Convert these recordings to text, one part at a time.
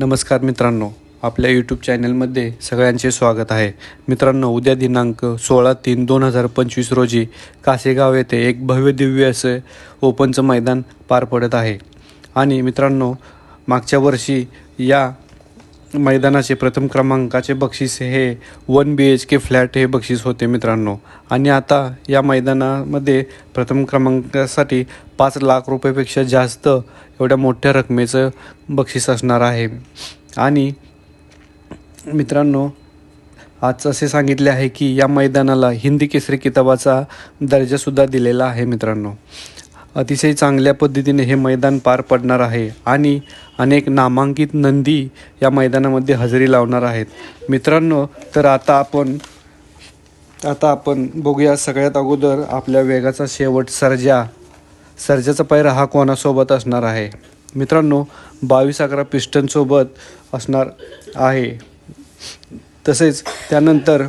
नमस्कार मित्रांनो आपल्या यूट्यूब चॅनलमध्ये सगळ्यांचे स्वागत आहे. मित्रांनो उद्या दिनांक सोळा तीन दोन हजार पंचवीस रोजी कासेगाव येथे एक भव्य दिव्य असे ओपनचं मैदान पार पडत आहे. आणि मित्रांनो मागच्या वर्षी या मैदानाचे प्रथम क्रमांकाचे बक्षीस हे one B H K flat हे बक्षीस होते मित्रांनो. आणि आता या मैदानामध्ये प्रथम क्रमांकासाठी पाच लाख रुपयापेक्षा जास्त एवढ्या मोठ्या रकमेचं बक्षीस असणार आहे. आणि मित्रांनो आज असे सांगितले आहे की या मैदानाला हिंदी केसरी किताबाचा दर्जासुद्धा दिलेला आहे मित्रांनो. अतिशय चांगल्या पद्धतीने हे मैदान पार पडणार आहे आणि अनेक नामांकित नंदी या मैदानामध्ये हजेरी लावणार आहेत. मित्रांनो तर आता आपण आता आपण बघूया सगळ्यात अगोदर आपल्या वेगाचा शेवट सर्जा. सर्जाचा पैरा हा कोणासोबत असणार आहे? मित्रांनो बावीस अकरा पिस्टनसोबत असणार आहे. तसेच त्यानंतर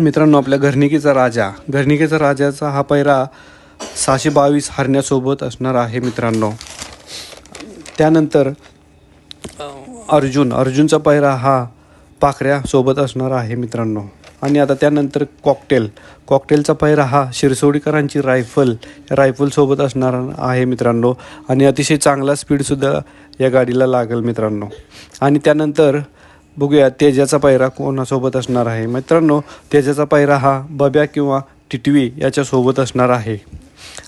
मित्रांनो आपल्या घरनिकीचा राजा. घरणिकेचा राजाचा हा पैरा सहाशे बावीस हरण्यासोबत असणार आहे मित्रांनो. त्यानंतर अर्जुन अर्जुनचा पहिरा हा पाखऱ्यासोबत असणार आहे मित्रांनो. आणि आता त्यानंतर कॉकटेल कॉकटेलचा पहिरा हा शिरसोडीकरांची रायफल रायफलसोबत असणार आहे मित्रांनो. आणि अतिशय चांगला स्पीडसुद्धा या गाडीला लागेल मित्रांनो. आणि त्यानंतर बघूया तेजाचा पायरा कोणासोबत असणार आहे? मित्रांनो तेजाचा पायरा हा बब्या किंवा टिटवी याच्यासोबत असणार आहे.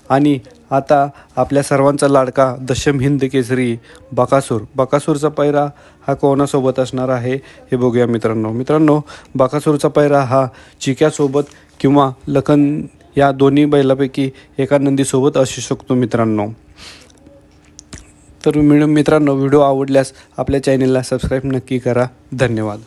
आणि आता आपल्या सर्वांचा लाडका दशम हिंद केसरी बकासूर. बकासूरचा पैरा हा कोणासोबत असणार आहे हे बघूया मित्रांनो. मित्रांनो बकासूरचा पैरा हा चिक्यासोबत किंवा लखन या दोन्ही बैलापैकी एका नंदीसोबत असू शकतो मित्रांनो. तर मिळून मित्रांनो व्हिडिओ आवडल्यास आपल्या चॅनेलला सबस्क्राईब नक्की करा. धन्यवाद.